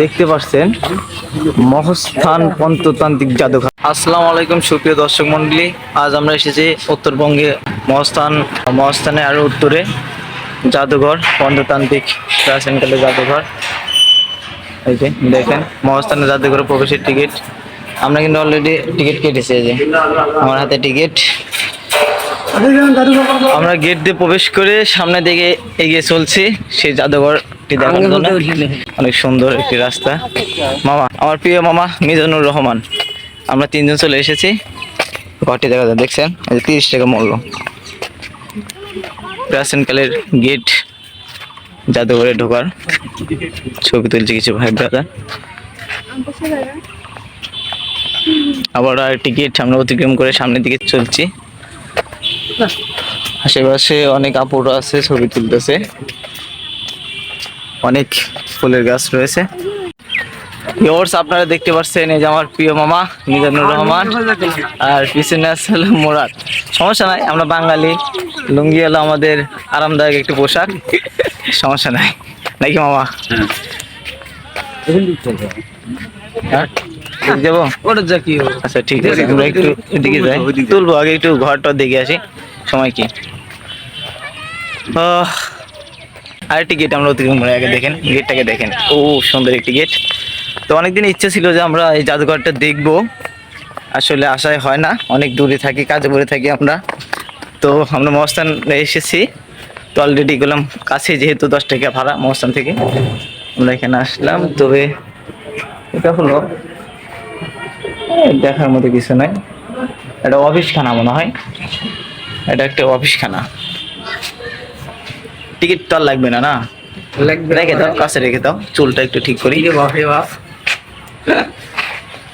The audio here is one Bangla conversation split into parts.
দেখতে পাচ্ছেন মহস্থান পঞ্চতান্ত্রিক জাদুঘর। আসসালামু আলাইকুম, সুপ্রিয় দর্শক মন্ডলী আজ আমরা এসেছি উত্তরবঙ্গে মহস্থান, মহস্থানে আরও উত্তরে জাদুঘর পঞ্চতান্ত্রিক প্রাচীনকালের জাদুঘর। এই যে, দেখেন মহস্থানের জাদুঘরে প্রবেশের টিকিট। আমরা কিন্তু অলরেডি টিকিট কেটেছি, এই যে, আমার হাতে টিকিট। আমরা গেট দিয়ে প্রবেশ করে সামনে দিকে এগিয়ে চলছি, সেই দেখার জন্য। অনেক সুন্দর একটি রাস্তা। মামা আমার প্রিয় মামা মিজানুর রহমান আমরা তিনজন চলে এসেছি। ঘরটি দেখা যায় দেখছেন? তিরিশ টাকা মূল্য। প্রাচীনকালের গেট জাদুঘরে ঢোকার ছবি তুলছে কিছু ভাই ব্রাদার। আবার আর টিকিট আমরা অতিক্রম করে সামনের দিকে চলছি। আশেপাশে অনেক আপুরা আছে ছবি তুলতেছে। অনেক ফুলের গাছ রয়েছে। আপনারা দেখতে পাচ্ছেন এই যে আমার প্রিয় মামা, মিজানুর রহমান আর পিছনে আসলে মোরাদ। সমস্যা নাই, আমরা বাঙালি। লুঙ্গি হলো আমাদের আরামদায়ক একটি পোশাক। সমস্যা নাই। নাকি মামা? হ্যাঁ যাব? ওটা যা কি আচ্ছা ঠিক আছে তুলবো, আগে একটু ঘরটা দেখে আসি। সময় কি? আরেকটি গেট আমরা অতিক্রম করে, আগে দেখেন গেটটাকে দেখেন। ও, সুন্দর একটি গেট তো অনেকদিন ইচ্ছে ছিল যে আমরা এই জাদুঘরটা দেখব। আসলে আশায় হয় না, অনেক দূরে থাকি, কাজে পড়ে থাকি আমরা। তো আমরা মহস্থান এসেছি। তো অলরেডি গেলাম কাছে যেহেতু দশ টাকা ভাড়া মহস্থান থেকে। আমরা এখানে আসলাম, তবে এটা হলো দেখার মতো কিছু নাই। এটা অফিস খানা মনে হয়। এটা একটা অফিস খানা টিকিট তো আর লাগবে না না? রেখে দাও কাছে রেখে দাও চুলটা একটু ঠিক করি।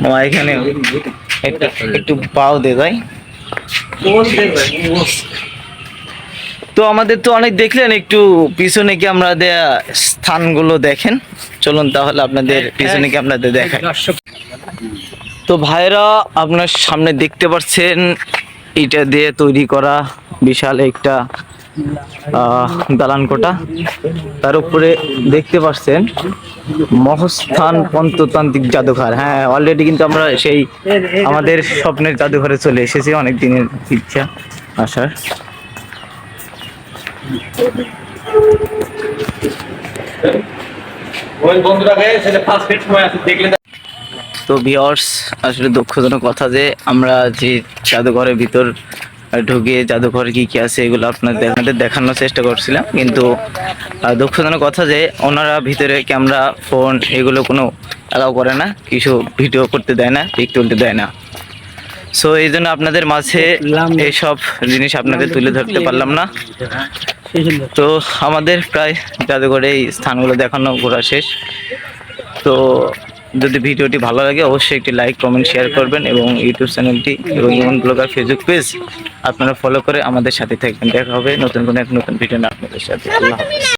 মামা এখানে একটু একটু পাও দে ভাই। তো আমাদের তো অনেক দেখলেন একটু পিছনে কি আমরা দেয়া স্থানগুলো দেখেন। চলুন তাহলে আপনাদের পিছনে কি আপনাদের দেখায় তো ভাইরা আপনার সামনে দেখতে পাচ্ছেন এটা দিয়ে তৈরি করা বিশাল একটা আহ, দালান কোটা তার উপরে দেখতে পাচ্ছেন মহস্থান পঞ্চতান্ত্রিক জাদুঘর। হ্যাঁ অলরেডি কিন্তু আমরা সেই আমাদের স্বপ্নের জাদুঘরে চলে এসেছি অনেক দিনের ইচ্ছা আসার তো। ভিওর্স আসলে দুঃখজনক কথা যে আমরা যে জাদুঘরের ভিতর ঢুকে জাদুঘরে কি কি আছে এগুলো আপনাদের আপনাদের দেখানোর চেষ্টা করছিলাম। কিন্তু দুঃখজনক কথা যে ওনারা ভিতরে ক্যামেরা, ফোন এগুলো কোনো অ্যালাউ করে না, কিছু ভিডিও করতে দেয় না পিক তুলতে দেয় না। সো এই জন্য আপনাদের মাঝে এইসব জিনিস আপনাদের তুলে ধরতে পারলাম না। তো, আমাদের প্রায় জাদুঘরে এই স্থানগুলো দেখানো ঘোরা শেষ। তো যদি ভিডিওটি ভালো লাগে, অবশ্যই একটি লাইক কমেন্ট শেয়ার করবেন এবং ইউটিউব চ্যানেলটি এবং ইমন ব্লগার ফেসবুক পেজ আপনারা ফলো করে আমাদের সাথে থাকবেন। দেখা হবে নতুন কোনো এক নতুন ভিডিও না আপনাদের সাথে। আল্লাহ হাফেজ।